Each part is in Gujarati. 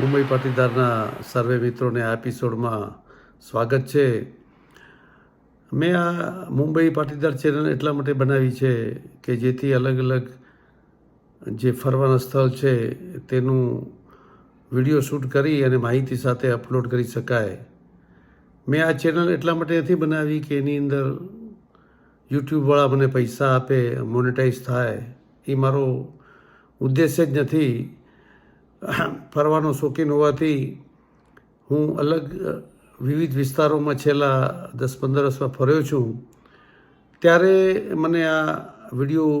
મુંબઈ પાટીદારના સર્વે મિત્રોને આ એપિસોડમાં સ્વાગત છે. મેં આ મુંબઈ પાટીદાર ચેનલ એટલા માટે બનાવી છે કે જેથી અલગ અલગ જે ફરવાના સ્થળ છે તેનું વીડિયો શૂટ કરી અને માહિતી સાથે અપલોડ કરી શકાય. મેં આ ચેનલ એટલા માટે નથી બનાવી કે એની અંદર યુટ્યુબવાળા મને પૈસા આપે, મોનેટાઈઝ થાય. એ મારો ઉદ્દેશ્ય જ નથી. ફરવાનો શોખીન હોવાથી હું અલગ વિવિધ વિસ્તારોમાં છેલ્લા દસ પંદર વર્ષમાં ફર્યો છું. ત્યારે મને આ વીડિયો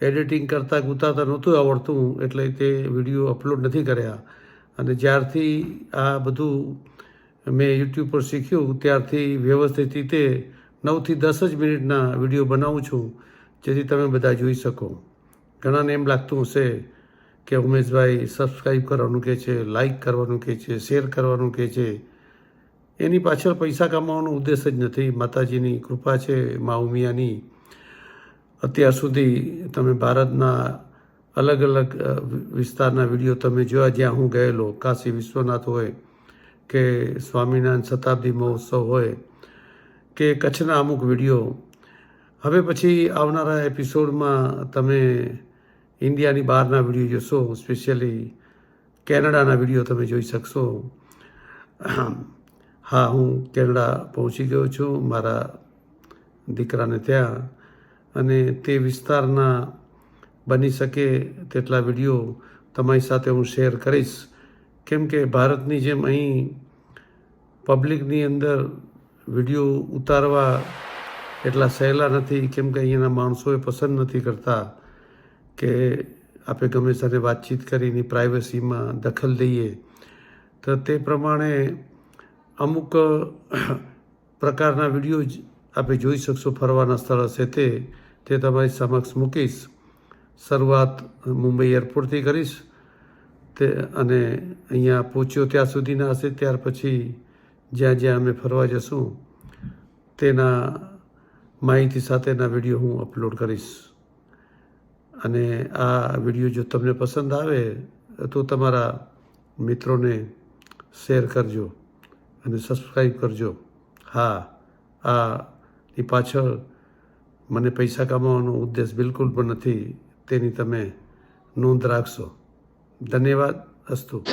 એડિટિંગ કરતાં ગુતાતા નહોતું આવડતું, એટલે તે વીડિયો અપલોડ નથી કર્યા. અને જ્યારથી આ બધું મેં યુટ્યુબ પર શીખ્યું, ત્યારથી વ્યવસ્થિત રીતે નવથી દસ જ મિનિટના વીડિયો બનાવું છું, જેથી તમે બધા જોઈ શકો. ઘણાને એમ લાગતું હશે કે ઉમેશભાઈ સબસ્ક્રાઈબ કરવાનું કહે છે લાઈક કરવાનું કહે છે શેર કરવાનું કહે છે, એની પાછળ પૈસા કમાવાનો ઉદ્દેશ જ નથી. માતાજીની કૃપા છે, મા ઉમિયાની. અત્યાર સુધી તમે ભારતના અલગ અલગ વિસ્તારના વીડિયો તમે જોયા જ્યાં હું ગયેલો. કાશી વિશ્વનાથ હોય કે સ્વામિનારાયણ શતાબ્દી મહોત્સવ હોય કે કચ્છના અમુક વીડિયો. હવે પછી આવનારા એપિસોડમાં તમે ઇન્ડિયાની બહારના વીડિયો જોશો, સ્પેશિયલી કેનેડાના વીડિયો તમે જોઈ શકશો. હા, હું કેનેડા પહોંચી ગયો છું, મારા દીકરાને ત્યાં. અને તે વિસ્તારના બની શકે તેટલા વીડિયો તમારી સાથે હું શેર કરીશ. કેમ કે ભારતની જેમ અહીં પબ્લિકની અંદર વીડિયો ઉતારવા એટલા સહેલા નથી, કેમ કે અહીંયાના માણસોએ પસંદ નથી કરતા. કે આપણે ગમે સાથે વાતચીત કરીને પ્રાઇવસીમાં દખલ દઈએ તો તે પ્રમાણે અમુક પ્રકારના વીડિયો જ આપણે જોઈ શકશો ફરવાના સ્થળ હશે તે તે તમારી સમક્ષ મૂકીશ. શરૂઆત મુંબઈ એરપોર્ટથી કરીશ, તે અને અહીંયા પહોંચ્યો ત્યાં સુધીના હશે, ત્યાર પછી જ્યાં જ્યાં અમે ફરવા જશું, તેના માહિતી સાથેના વીડિયો હું અપલોડ કરીશ. અને આ વીડિયો જો તમને પસંદ આવે, તો તમારા મિત્રોને શેર કરજો અને સબસ્ક્રાઈબ કરજો. હા, આ ની પાછળ મને પૈસા કમાવાનો ઉદ્દેશ બિલકુલ પણ નથી, તેની તમે નોંધ રાખશો. ધન્યવાદ અસ્તુ.